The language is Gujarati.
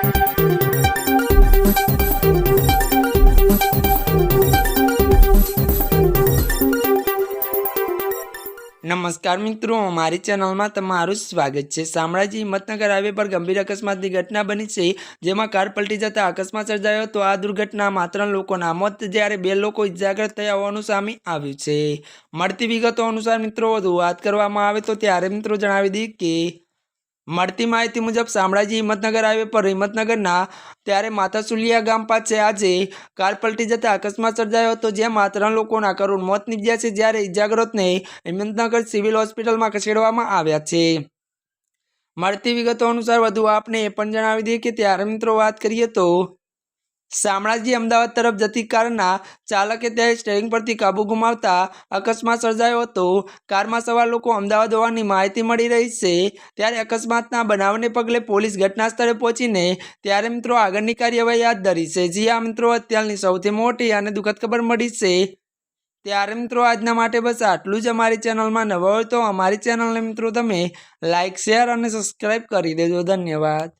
નમસ્કાર મિત્રો મારી ચેનલમાં તમારું સ્વાગત છે. શામળાજી હિંમતનગર હાઈવે પર ગંભીર અકસ્માતની ઘટના બની છે, જેમાં કાર પલટી જતા અકસ્માત સર્જાયો તો આ દુર્ઘટનામાં ત્રણ લોકોના મોત જ્યારે બે લોકો ઇજાગ્રસ્ત થયા હોવાનું સામે આવ્યું છે. મળતી વિગતો અનુસાર મિત્રો, વધુ વાત કરવામાં આવે તો ત્યારે મિત્રો જણાવી દઈએ કે મળતી માહિતી મુજબ શામળાજી હિંમતનગર હાઈવે પર હિંમતનગરના ત્યારે માતાસુલિયા ગામ પાસે આજે કાર પલટી જતા અકસ્માત સર્જાયો હતો, જેમાં ત્રણ લોકોના કરુણ મોત નીપજ્યા છે, જ્યારે ઇજાગ્રસ્તને હિંમતનગર સિવિલ હોસ્પિટલમાં ખસેડવામાં આવ્યા છે. મળતી વિગતો અનુસાર વધુ આપને એ પણ જણાવી દઈએ કે ત્યારે મિત્રો વાત કરીએ તો શામળાજી અમદાવાદ તરફ જતી કારના ચાલકે ત્યારે સ્ટેરિંગ પરથી કાબુ ગુમાવતા અકસ્માત સર્જાયો હતો. કારમાં સવાર લોકો અમદાવાદ હોવાની માહિતી મળી રહી છે. ત્યારે અકસ્માતના બનાવને પગલે પોલીસ ઘટના સ્થળે પહોંચીને ત્યારે મિત્રો આગળની કાર્યવાહી હાથ ધરી છે. જી આ મિત્રો, અત્યારની સૌથી મોટી અને દુઃખદ ખબર મળી છે. ત્યારે મિત્રો આજના માટે બસ આટલું જ અમારી ચેનલમાં નવા હોય તો અમારી ચેનલને મિત્રો તમે લાઇક શેર અને સબસ્ક્રાઈબ કરી દેજો. ધન્યવાદ.